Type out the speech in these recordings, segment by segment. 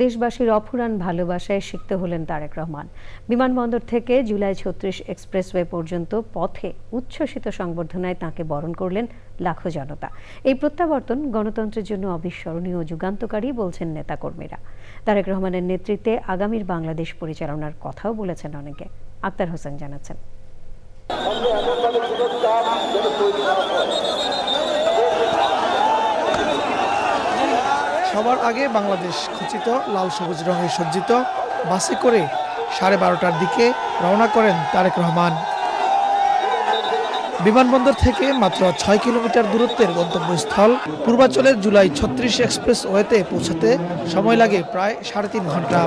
দেশবাসীর অফুরান ভালোবাসায় সিক্ত হলেন তারেক রহমান। বিমানবন্দর থেকে জুলাই ছত্রিশ এক্সপ্রেসওয়ে পর্যন্ত পথে উচ্ছ্বসিত সংবর্ধনায় তাঁকে বরণ করলেন লাখো জনতা। এই প্রত্যাবর্তন গণতন্ত্রের জন্য অবিস্মরণীয় যুগান্তকারী বলছেন নেতাকর্মীরা। তারেক রহমানের নেতৃত্বে আগামীর বাংলাদেশ পরিচালনার কথাও বলেছেন অনেকে। আক্তার হোসেন জানাচ্ছেন। সবার আগে বাংলাদেশ খচিত, লাল সবুজ রঙে সজ্জিত, বাসে করে সাড়ে বারোটার দিকে রওনা করেন তারেক রহমান। বিমানবন্দর থেকে মাত্র ছয় কিলোমিটার দূরত্বের গন্তব্যস্থল। পূর্বাঞ্চলের জুলাই ছত্রিশ এক্সপ্রেস ওয়েতে পৌঁছাতে সময় লাগে প্রায় সাড়ে তিন ঘণ্টা।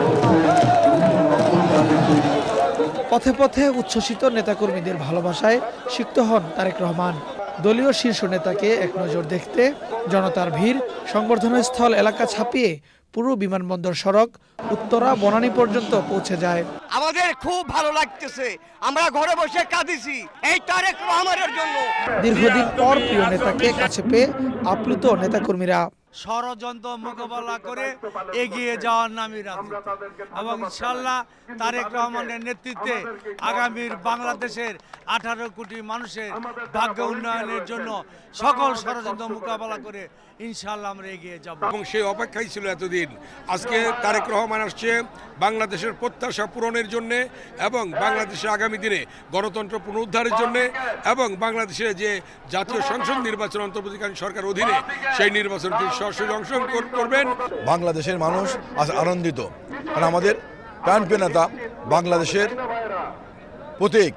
পথে পথে উচ্ছ্বসিত নেতাকর্মীদের ভালোবাসায় সিক্ত হন তারেক রহমান। দলীয় শীর্ষ নেতাকে এক নজর দেখতে জনতার ভিড় সংবর্ধনা স্থল এলাকা ছাপিয়ে পুরো বিমানবন্দর সড়ক উত্তরা বনানী পর্যন্ত পৌঁছে যায়। আমাদের খুব ভালো লাগতেছে। আমরা ঘরে বসে কাঁদিছি। এই তারেক রহমানের জন্য। দীর্ঘদিন পর প্রিয় নেতাকে কাছে পেয়ে আপ্লুত নেতাকর্মীরা। ষড়যন্ত্র মোকাবেলা করে এগিয়ে যাওয়ার নামই রাজনীতি এবং ইনশাল্লাহ তারেক রহমানের নেতৃত্বে আগামীর বাংলাদেশের আঠারো কোটি মানুষের ভাগ্য উন্নয়নের জন্য সকল ষড়যন্ত্র মোকাবেলা করে ইনশাল্লাহ আমরা এগিয়ে যাব। এবং সেই অপেক্ষাই ছিল এতদিন। আজকে তারেক রহমান আসছে বাংলাদেশের প্রত্যাশা পূরণের জন্য এবং বাংলাদেশের আগামী দিনে গণতন্ত্র পুনরুদ্ধারের জন্য এবং বাংলাদেশে যে জাতীয় সংসদ নির্বাচন অন্তর্বর্তীকালীন সরকার অধীনে সেই নির্বাচন তিনি সরাসরি অংশগ্রহণ করবেন। বাংলাদেশের মানুষ আজ আনন্দিত। কারণ আমাদের প্রাণপ্রিয় নেতা বাংলাদেশের প্রতীক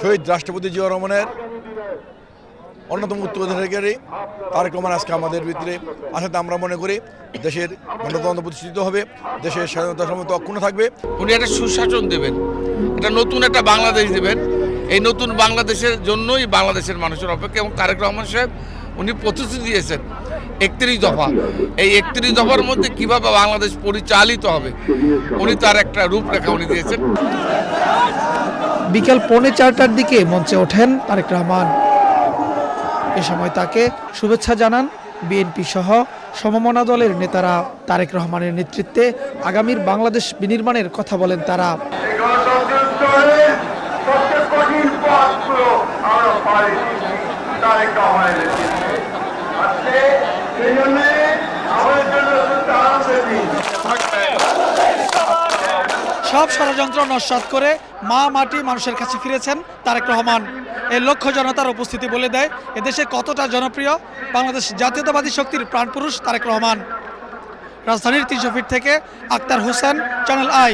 শহীদ রাষ্ট্রপতি জিয়া রহমানের অন্যতম উত্তরাধিকারী তারেক রহমান আজকে আমাদের ভিতরে। আসাতে আমরা মনে করি দেশের গণতন্ত্র প্রতিষ্ঠিত হবে দেশের স্বাধীনতা সমত অক্ষুণ্ণ থাকবে। উনি একটা সুশাসন দেবেন একটা নতুন একটা বাংলাদেশ দেবেন। এই নতুন বাংলাদেশের জন্যই বাংলাদেশের মানুষের অপেক্ষা এবং তারেক রহমান সাহেব উনি প্রতিশ্রুতি দিয়েছেন একত্রিশ দফা। এই একত্রিশ দফার মধ্যে কীভাবে বাংলাদেশ পরিচালিত হবে উনি তার একটা রূপরেখা উনি দিয়েছেন। বিকেল পৌনে চারটার দিকে মঞ্চে ওঠেন তারেক রহমান। এ সময় তাকে শুভেচ্ছা জানান বিএনপি সহ সমমনা দলের নেতারা। তারেক রহমানের নেতৃত্বে আগামীর বাংলাদেশ বিনির্মাণের কথা বলেন তারা। তারেক স্তরে সবচেয়ে কঠিন পথগুলো আমরা পাড়ি দিচ্ছি তারেক রহমানের নেতৃত্বে আজকে সেই জন্যে আমাদের জন্য একটা আনন্দের দিন সব ষড়যন্ত্র নস্বাত করে মা মাটি মানুষের কাছে ফিরেছেন তারেক রহমান। এর লক্ষ্য জনতার উপস্থিতি বলে দেয়, এদেশে কতটা জনপ্রিয়? বাংলাদেশ জাতীয়তাবাদী শক্তির প্রাণপুরুষ তারেক রহমান। রাজধানীর তিনশো ফিট থেকে আক্তার হোসেন চ্যানেল আই